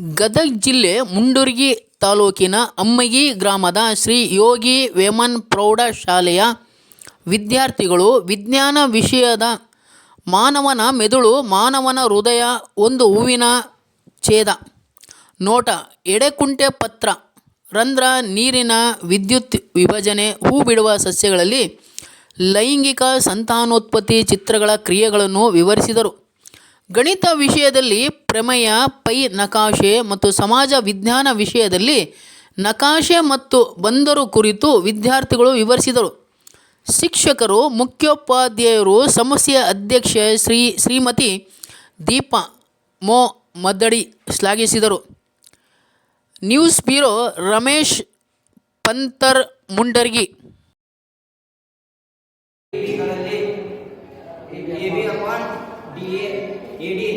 ಗದಗ ಜಿಲ್ಲೆ ಮುಂಡೂರ್ಗಿ ತಾಲೂಕಿನ ಅಮ್ಮಗಿ ಗ್ರಾಮದ ಶ್ರೀ ಯೋಗಿ ವೇಮನ್ ಪ್ರೌಢಶಾಲೆಯ ವಿದ್ಯಾರ್ಥಿಗಳು ವಿಜ್ಞಾನ ವಿಷಯದ ಮಾನವನ ಮೆದುಳು ಮಾನವನ ಹೃದಯ ಒಂದು ಹೂವಿನ ಛೇದ. ನೋಟ, ಎಡೆಕುಂಟೆ ಪತ್ರ, ರಂಧ್ರ, ನೀರಿನ ವಿದ್ಯುತ್ ವಿಭಜನೆ, ಹೂ ಬಿಡುವ ಸಸ್ಯಗಳಲ್ಲಿ ಲೈಂಗಿಕ ಸಂತಾನೋತ್ಪತ್ತಿ ಚಿತ್ರಗಳ ಕ್ರಿಯೆಗಳನ್ನು ವಿವರಿಸಿದರು. ಗಣಿತ ವಿಷಯದಲ್ಲಿ ಪ್ರಮೇಯ, ಪೈ, ನಕಾಶೆ ಮತ್ತು ಸಮಾಜ ವಿಜ್ಞಾನ ವಿಷಯದಲ್ಲಿ ನಕಾಶೆ ಮತ್ತು ಬಂದರು ಕುರಿತು ವಿದ್ಯಾರ್ಥಿಗಳು ವಿವರಿಸಿದರು. ಶಿಕ್ಷಕರು, ಮುಖ್ಯೋಪಾಧ್ಯಾಯರು, ಸಮಸ್ಯೆ ಅಧ್ಯಕ್ಷೆ ಶ್ರೀ, ಶ್ರೀಮತಿ ದೀಪಾ ಮೋ ಮದ್ದಡಿ ಶ್ಲಾಘಿಸಿದರು. ನ್ಯೂಸ್ ಬ್ಯೂರೋ ರಮೇಶ್ ಪಂತರ್ ಮುಂಡರ್ಗಿ ಗಳಲ್ಲಿ A B upon D A A D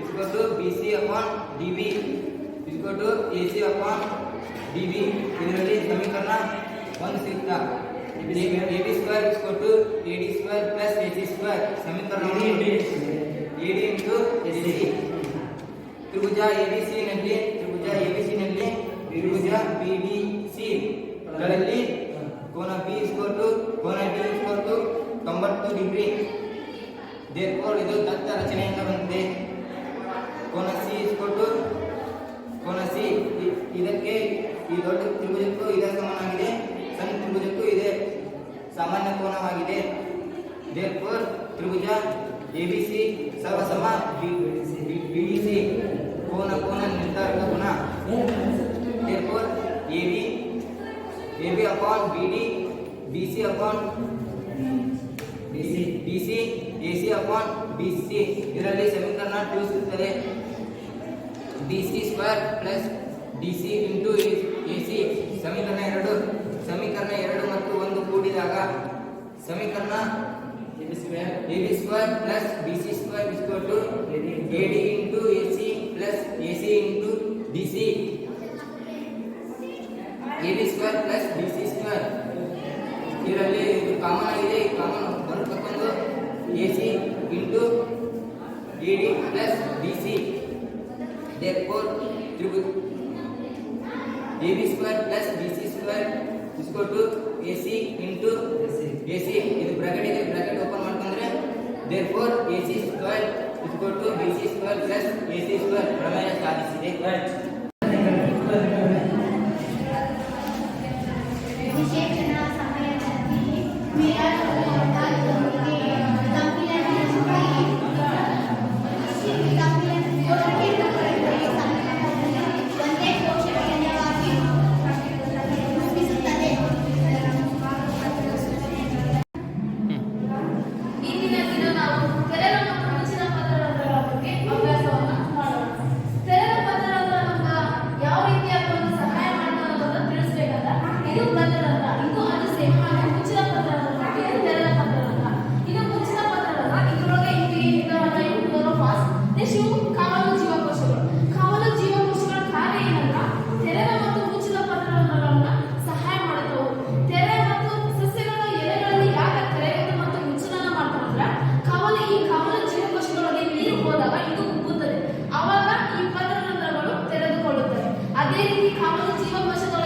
is equal to B C upon D B is equal to A C upon D B ಇದರಲ್ಲಿ ಸಮೀಕರಣ ಒಂದು ಸಿಗ್ತಾ. A B square is equal to A D square plus A C square ಸಮೀಕರಣ A D into S C. Tribhuja A B C ನಲ್ಲಿ ತ್ರಿಭುಜ A B C ನಲ್ಲಿ ತ್ರಿಭುಜ B D C. ಗಳಲ್ಲಿ ಕೋನ ಬಿ ಇಸ್ಕೋ ಟು ಕೋನ D is equal to ತೊಂಬತ್ತು ಡಿಗ್ರಿ. Therefore ಇದು ದತ್ತ ರಚನೆಯಿಂದ ಬಂದಿದೆ. ಕೋನ ಸಿ ಇಸ್ಕೋ ಟು ಕೋನ ಸಿ ಇದಕ್ಕೆ ಈ ದೊಡ್ಡ ತ್ರಿಭುಜಕ್ಕೂ ಇದೇ ಸಮಾನವಾಗಿದೆ ಸಣ್ಣ ತ್ರಿಭುಜಕ್ಕೂ ಇದೆ ಸಾಮಾನ್ಯ ಕೋನವಾಗಿದೆ ದೇರ್ಫೋರ್ ತ್ರಿಭುಜ ಎ ಬಿ ಸಿ ಸರ್ವಸಮ ಬಿ ಡಿ ಸಿ ಕೋನ ಕೋನ ನಿರ್ಧಾರಕ ಗುಣ therefore A B A B upon B D B C upon B C B C A C upon B C ಇದರಲ್ಲಿ ಸಮೀಕರಣ ಟೂ ಸಿಗ್ತದೆ D C square plus D C into A C ಸಮೀಕರಣ ಎರಡು. ಸಮೀಕರಣ ಎರಡು ಮತ್ತು ಒಂದು ಕೂಡಿದಾಗ ಸಮೀಕರಣ A B square plus B C square is equal to A D into A C plus A C into D C A B square plus B C square ಇದರಲ್ಲಿ ಇದು ಕಾಮನ್ ಆಗಿದೆ. Common ಬರತಕ್ಕಂದು A C into A D plus D C therefore Tribhuja A B bc is equal to A C into A C ಇದು bracket ಇದೆ. Bracket open ಮಾಡ್ಕೊಂಡ್ರೆ therefore A C is equal to B C plus C square ಪ್ರಮೇಯ ಸಾಧಿಸಿದೆ. ವಿಶೇಷಣ next ರೀತಿ ಕಾವಲು ಜೀವಕೋಶಗಳು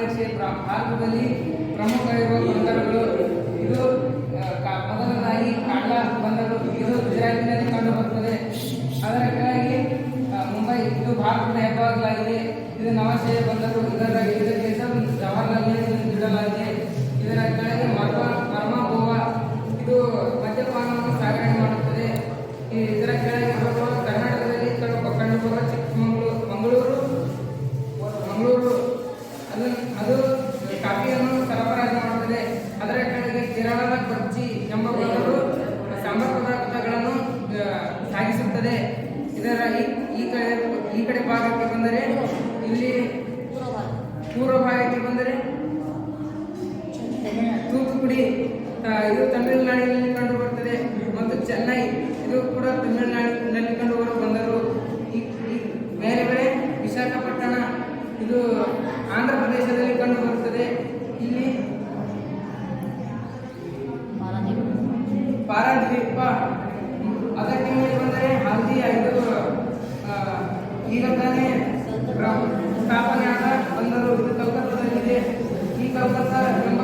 ವಿಶೇಷಣ ಭಾರತದಲ್ಲಿ ಪ್ರಮುಖ ಇರುವ ಬಂದರುಗಳು ಇದು ಮೊದಲನೇದಾಗಿ ಕಾಂಡ್ಲಾ ಬಂದರು. ಇದು ಗುಜರಾತಿನಲ್ಲಿ ಕಂಡುಬರುತ್ತದೆ. ಅದರ ಮುಂಬೈ. ಇದು ಭಾರತದ ಹೆಬ್ಬಾಗಲಾಗಿದೆ. ಇದು ನವಶಯ ಬಂದರು. ಇದರ ಇದರ ಈ ಕಡೆ ಈ ಕಡೆ ಭಾಗಕ್ಕೆ ಬಂದರೆ ಇಲ್ಲಿ ಪೂರ್ವ ಭಾಗಕ್ಕೆ ಬಂದರೆ ತೂತುಕುಡಿ ಇದು ತಮಿಳುನಾಡಿನಲ್ಲಿ ಕಂಡು ಬರ್ತದೆ ಮತ್ತು ಚೆನ್ನೈ ಇದು ಕೂಡ ತಮಿಳುನಾಡಿನಲ್ಲಿ ಕಂಡು ಬರೋ ಬಂದರು ಬೇರೆ ಬೇರೆ ವಿಶಾಖಪಟ್ಟಣ ಇದು ಆಂಧ್ರ ಪ್ರದೇಶದಲ್ಲಿ ಕಂಡು ಬರುತ್ತದೆ ಇಲ್ಲಿ ಪಾರಾದ್ವೀಪ. ಅದಕ್ಕೆ ಬಂದರೆ ಹಲ್ದಿ ಇದು ಈಗ ತಾನೇ ಸ್ಥಾಪನೆ ಆದ ಬಂದರು. ಇದು ಕಲ್ಕತ್ತಾದಲ್ಲಿದೆ. ಈ ಕಲ್ಕತ್ತಾ ಎಂಬ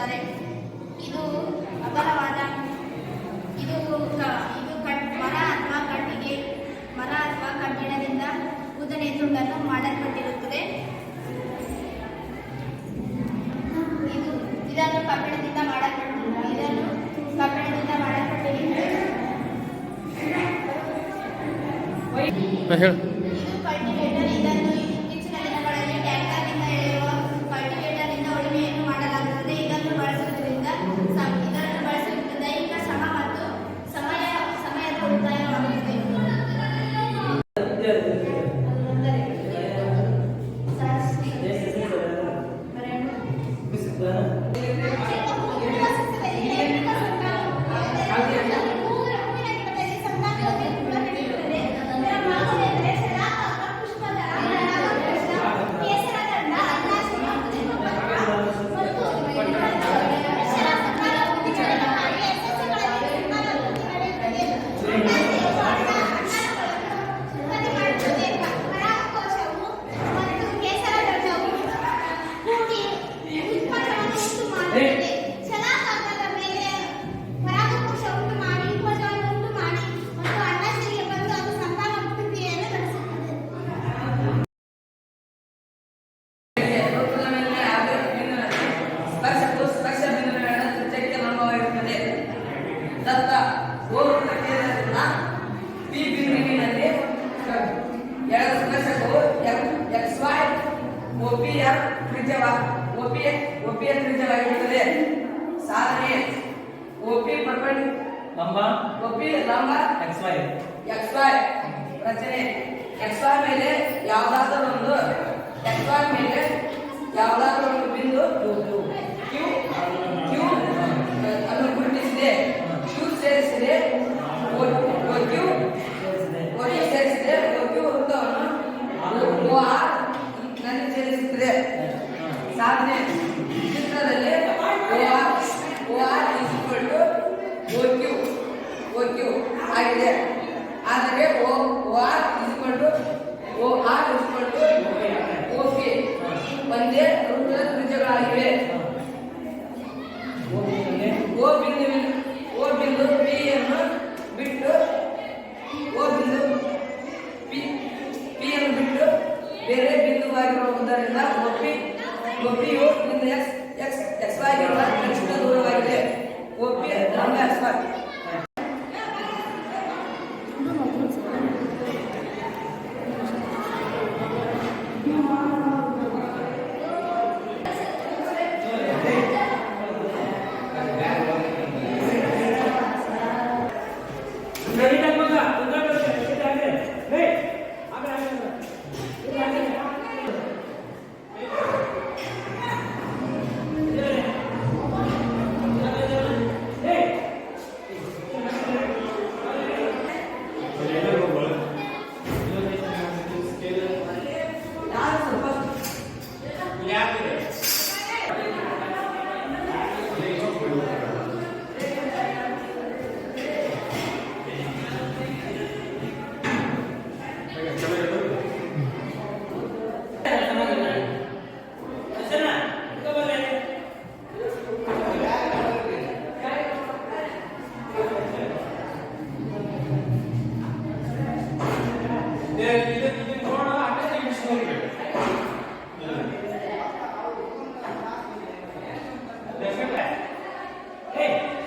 ಸಡಿಲಗೊಳಿಸಲು ಇದು ಅಗಲವಾದ ಇದು ಇದು ಕಟ್ ಮರ ಅಥವಾ ಕಟ್ಟಿಗೆ ಮರ ಅಥವಾ ಕಬ್ಬಿಣದಿಂದ ಉದ್ದನೆ ತುಂಡನ್ನು ಮಾಡಲ್ಪಟ್ಟಿರುತ್ತದೆ. ಇದು, ಇದನ್ನು ಕಬ್ಬಿಣದಿಂದ ಮಾಡಲ್ಪಟ್ಟಿದೆ ಇದನ್ನು ಕಬ್ಬಿಣದಿಂದ ಮಾಡಲ್ಪಟ್ಟಿದೆ. ಹೇಳು. Thank you. ಒಪಿ ಪರ್ಪಂಡಿ ಲಂಬ ಕೊಪಿ ಲಂಬ ಎಕ್ಸ್ ವೈ ಎಕ್ಸ್ ವೈ ರಚನೆ. ಎಕ್ಸ್ ವೈ ಮೇಲೆ ಯಾವುದಾದರೂ ಒಂದು ಎಕ್ಸ್ ವೈ ಮೇಲೆ ಯಾವುದಾದರೂ ಒಂದು ಬಿಂದು ಕ್ಯೂ ಕ್ಯೂ ಅನ್ನು ಗುರುತಿಸಿದೆ. ಕ್ಯೂ ಸೇರಿಸಿದೆ. ಒ ಕ್ಯೂ ಒ ಕ್ಯೂ ಸೇರಿಸಿದೆ. ಒ ಕ್ಯೂ ವೃತ್ತವನ್ನು ಆರ್ನಲ್ಲಿ ಸೇರಿಸುತ್ತದೆ ಸಾಧನೆ ಚಿತ್ರದಲ್ಲಿ O R O R is equal to O Q O Q ಆಗಿದೆ ಆದರೆ ಓ ಆರ್ ಇಸ್ಕೊಂಡು ಓ ಆರ್ ಇಸ್ಕೊಂಡು ಓ ಪಿ ಒಂದೇ ವೃತ್ತದ ತ್ರಿಜ್ಯಗಳಾಗಿವೆ ಓ ಬಿಂದು ಓ ಬಿಂದು ಪಿ ಅನ್ನು ಬಿಟ್ಟು ಓ ಬಿಂದು ಪಿ ಪಿ ಅನ್ನು ಬಿಟ್ಟು ಬೇರೆ ಬಿಂದುವಾಗಿರುವುದರಿಂದ ಒಪ್ಪಿ ಒಪ್ಪಿಯು ನಿಂದ ಎಕ್ಸ್ ಎಕ್ಸ್ ಎಕ್ಸ್ ವಾಗಿರುವ Hey!